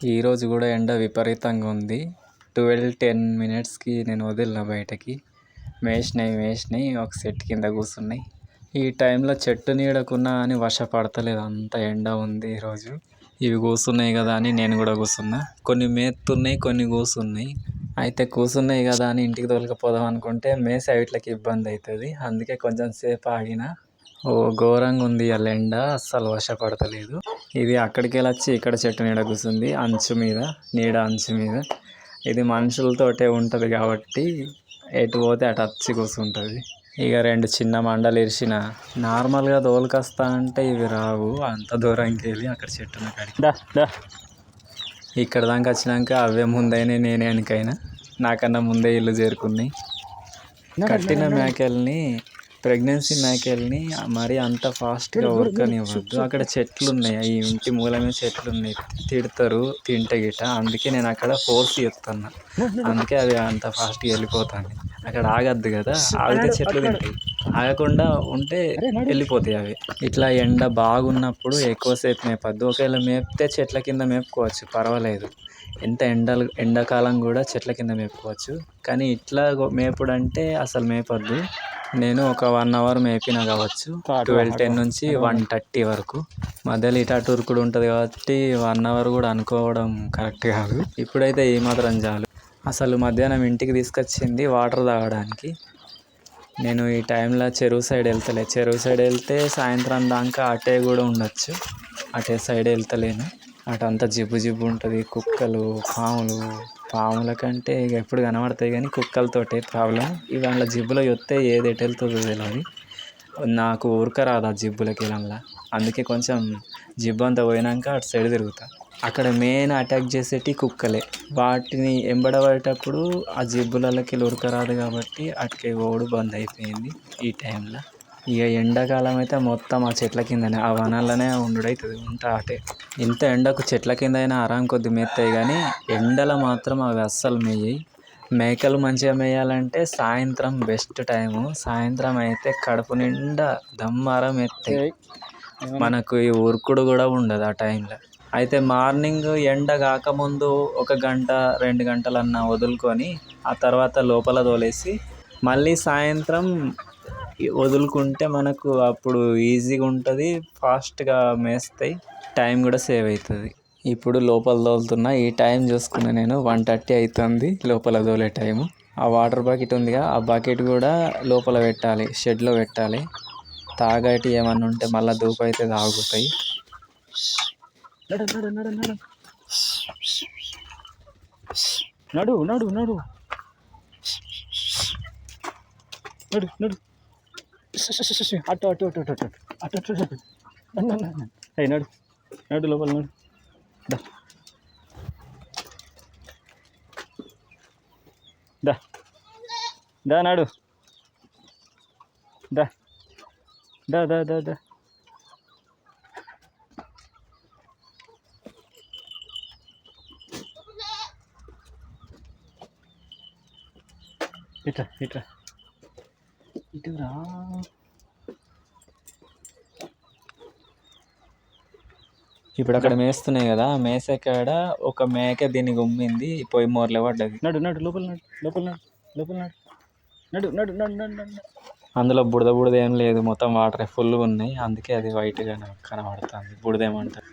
ఈరోజు కూడా ఎండ విపరీతంగా ఉంది. ట్వెల్వ్ టెన్ మినిట్స్కి నేను వదిలిన బయటకి. మేసినాయి మేసినాయి ఒక చెట్టు కింద కూర్చున్నాయి. ఈ టైంలో చెట్టు నీడకున్నా అని వర్షపడతలేదు అంత ఎండ ఉంది ఈరోజు ఇవి కూర్చున్నాయి కదా అని నేను కూడా కూర్చున్నా. కొన్ని మేత్తున్నాయి కొన్ని కూర్చున్నాయి. అయితే కూర్చున్నాయి కదా అని ఇంటికి తోలుకపోదాం అనుకుంటే మేసే వీటికి ఇబ్బంది అవుతుంది. అందుకే కొంచెం సేపు ఆగిన. ఓ ఘోరంగా ఉంది ఇవాళ ఎండ. అస్సలు వర్షపడతలేదు ఇది అక్కడికి వెళ్ళి వచ్చి ఇక్కడ చెట్టు నీడ కూర్చుంది అంచు మీద నీడ అంచు మీద. ఇది మనుషులతోటే ఉంటుంది కాబట్టి ఎటు పోతే అటు వచ్చి కూర్చుంటుంది ఇక రెండు చిన్న మండలు ఇరిచిన నార్మల్గా తోలుకొస్తా అంటే ఇవి రావు. అంత దూరంకి వెళ్ళి అక్కడ దా ఇక్కడ దాకా వచ్చినాక అవే ముందైనా నేనే వెనకైనా. నాకన్నా ముందే ఇల్లు చేరుకున్నాయి. కట్టిన మేకల్ని ప్రెగ్నెన్సీ మేకల్ని మరి అంత ఫాస్ట్గా ఉరకనివ్వద్దు. అక్కడ చెట్లు ఉన్నాయి ఈ ఇంటి మూల మీద చెట్లు ఉన్నాయి తిడతారు తింటే గిట్ట. అందుకే నేను అక్కడ ఫోర్స్ చెప్తున్నా అందుకే అవి అంత ఫాస్ట్గా వెళ్ళిపోతాను అక్కడ ఆగద్దు కదా. ఆగితే చెట్లు తింటాయి. ఆగకుండా ఉంటే వెళ్ళిపోతాయి అవి. ఇట్లా ఎండ బాగున్నప్పుడు ఎక్కువసేపు మేపద్దు. ఒకవేళ మేపితే చెట్ల కింద మేపుకోవచ్చు. పర్వాలేదు. ఎంత ఎండలు ఎండాకాలం కూడా చెట్ల కింద మేపుకోవచ్చు. కానీ ఇట్లా మేపుడు అంటే అసలు మేపొద్దు. నేను ఒక వన్ అవర్ మేపిన కావచ్చు. ట్వెల్వ్ టెన్ నుంచి వన్ థర్టీ వరకు. మధ్యలో ఇటు అటు ఉరుకుడు ఉంటుంది కాబట్టి వన్ అవర్ కూడా అనుకోవడం కరెక్ట్ కాదు. ఇప్పుడైతే ఈ మాత్రం చాలు. అసలు మధ్యాహ్నం ఇంటికి తీసుకొచ్చింది వాటర్ తాగడానికి. నేను ఈ టైంలో చెరువు సైడ్ వెళ్తలే. చెరువు సైడ్ వెళ్తే సాయంత్రం దాకా అటే కూడా ఉండొచ్చు. అటే సైడ్ వెళ్తలేను. అటు అంతా జిబ్బు జిబ్బు ఉంటుంది. కుక్కలు పాములు పాముల కంటే ఇక ఎప్పుడు కనబడతాయి కానీ కుక్కలతోటే ప్రాబ్లం. ఇవి అందులో జిబ్బులో వస్తే ఏది ఎటు వెళ్తుందో తెలియదు నాకు ఊరక రాదు ఆ జిబ్బులకి వెళ్ళంలా. అందుకే కొంచెం జిబ్బు అంతా పోయినాక అటు సైడ్ తిరుగుతా. అక్కడ మెయిన్ అటాక్ చేసేటి కుక్కలే. వాటిని ఎంబడబడేటప్పుడు ఆ జిబ్బులకి ఉరక రాదు కాబట్టి అటుకే ఓడు బంద్ అయిపోయింది ఈ టైంలో. ఇక ఎండాకాలం అయితే మొత్తం ఆ చెట్ల కిందనే ఆ వనాలనే ఉండుడవుతుంది ఉంటా అటే. ఇంత ఎండకు చెట్ల కింద అయినా ఆరాం కొద్ది మేస్తాయి కానీ ఎండలో మాత్రం అవి అస్సలు మేయయి. మేకలు మంచిగా మేయాలంటే సాయంత్రం బెస్ట్ టైము. సాయంత్రం అయితే కడుపు నిండా దమ్మారం ఎత్తాయి మనకు ఈ ఉరుకుడు కూడా ఉండదు ఆ టైంలో. అయితే మార్నింగ్ ఎండ కాకముందు ఒక గంట రెండు గంటలన్నా వదులుకొని ఆ తర్వాత లోపల తోలేసి మళ్ళీ సాయంత్రం వదులుకుంటే మనకు అప్పుడు ఈజీగా ఉంటుంది ఫాస్ట్గా మేస్తాయి టైం కూడా సేవ్ అవుతుంది. ఇప్పుడు లోపల తోలుతున్న ఈ టైం చూసుకున్నా నేను వన్ థర్టీ అవుతుంది లోపల తోలే టైము. ఆ వాటర్ బకెట్ ఉందిగా ఆ బకెట్ కూడా లోపల పెట్టాలి షెడ్లో పెట్టాలి. తాగటి ఏమన్నా ఉంటే మళ్ళీ దూపు అయితే తాగుతాయి. నడు నడు నడు. నడు నడు. అటు అటు అటు అటు అటు అటు అటు అటు. అయ్యి నడు. నడు లోపల నడు. దా. దా. దా నాడు. దా. దా దా దా దా. ఇట్రా ఇట్రా. ఇటురా. ఇప్పుడు అక్కడ మేస్తున్నాయి కదా మేసే కాడ ఒక మేక దీన్ని గుమ్మింది పొయ్యి మూరలో పడ్డది. నడు నడు లోపల నడు లోపల నడు లోపల నడు. నడు నడు నడు నడు అందులో బుడద బుడద ఏం లేదు మొత్తం వాటర్ ఫుల్గా ఉన్నాయి అందుకే అది వైట్గా కనబడుతుంది బుడదేమంటారు.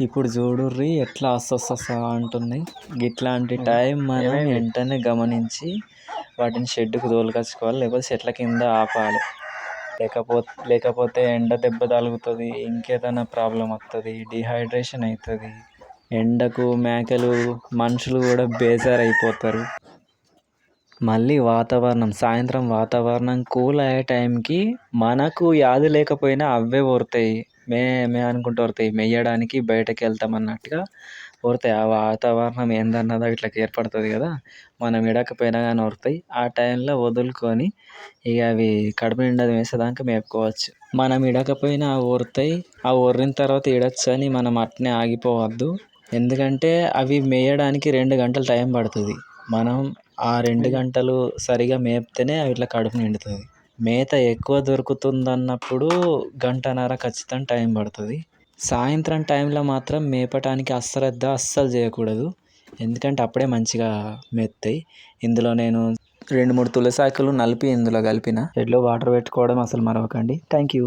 ఇప్పుడు చూడుర్రి ఎట్లా అస్సొస్స అంటున్నాయి ఇట్లాంటి టైం మనం వెంటనే గమనించి వాటిని షెడ్డుకు తోలుకొచ్చుకోవాలి లేకపోతే చెట్ల కింద ఆపాలి. లేకపోతే లేకపోతే ఎండ దెబ్బ తగులుతుంది ఇంకేదైనా ప్రాబ్లం వస్తుంది డిహైడ్రేషన్ అవుతుంది ఎండకు మేకలు మనుషులు కూడా బేజారు అయిపోతారు మళ్ళీ వాతావరణం సాయంత్రం వాతావరణం కూల్ అయ్యే టైంకి మనకు వ్యాధి లేకపోయినా అవే ఓరుతాయి మే మే అనుకుంటూ ఓరుతాయి మేయడానికి బయటకు వెళ్తాం అన్నట్టుగా ఓరుతాయి ఆ వాతావరణం ఏందన్నది ఇట్లా ఏర్పడుతుంది కదా. మనం ఇడకపోయినా కానీ ఓరుతాయి ఆ టైంలో వదులుకొని ఇక అవి కడుపు నిండా వేసేదాకా మేపుకోవచ్చు. మనం ఇడకపోయినా ఓరుతాయి ఆ ఒర్రిన తర్వాత ఇడచ్చు అని మనం అట్నే ఆగిపోవద్దు. ఎందుకంటే అవి మేయడానికి రెండు గంటలు టైం పడుతుంది. మనం ఆ రెండు గంటలు సరిగా మేపితేనే అవి ఇట్లా కడుపు నిండుతుంది. మేత ఎక్కువ దొరుకుతుందన్నప్పుడు గంటన్నర ఖచ్చితంగా టైం పడుతుంది. సాయంత్రం టైంలో మాత్రం మేపటానికి అశ్రద్ధ అస్సలు చేయకూడదు. ఎందుకంటే అప్పుడే మంచిగా మెత్తాయి. ఇందులో నేను రెండు మూడు తులసాకులు నలిపి ఇందులో కలిపిన. ఎడ్లో వాటర్ పెట్టుకోవడం అసలు మరవకండి. Thank you.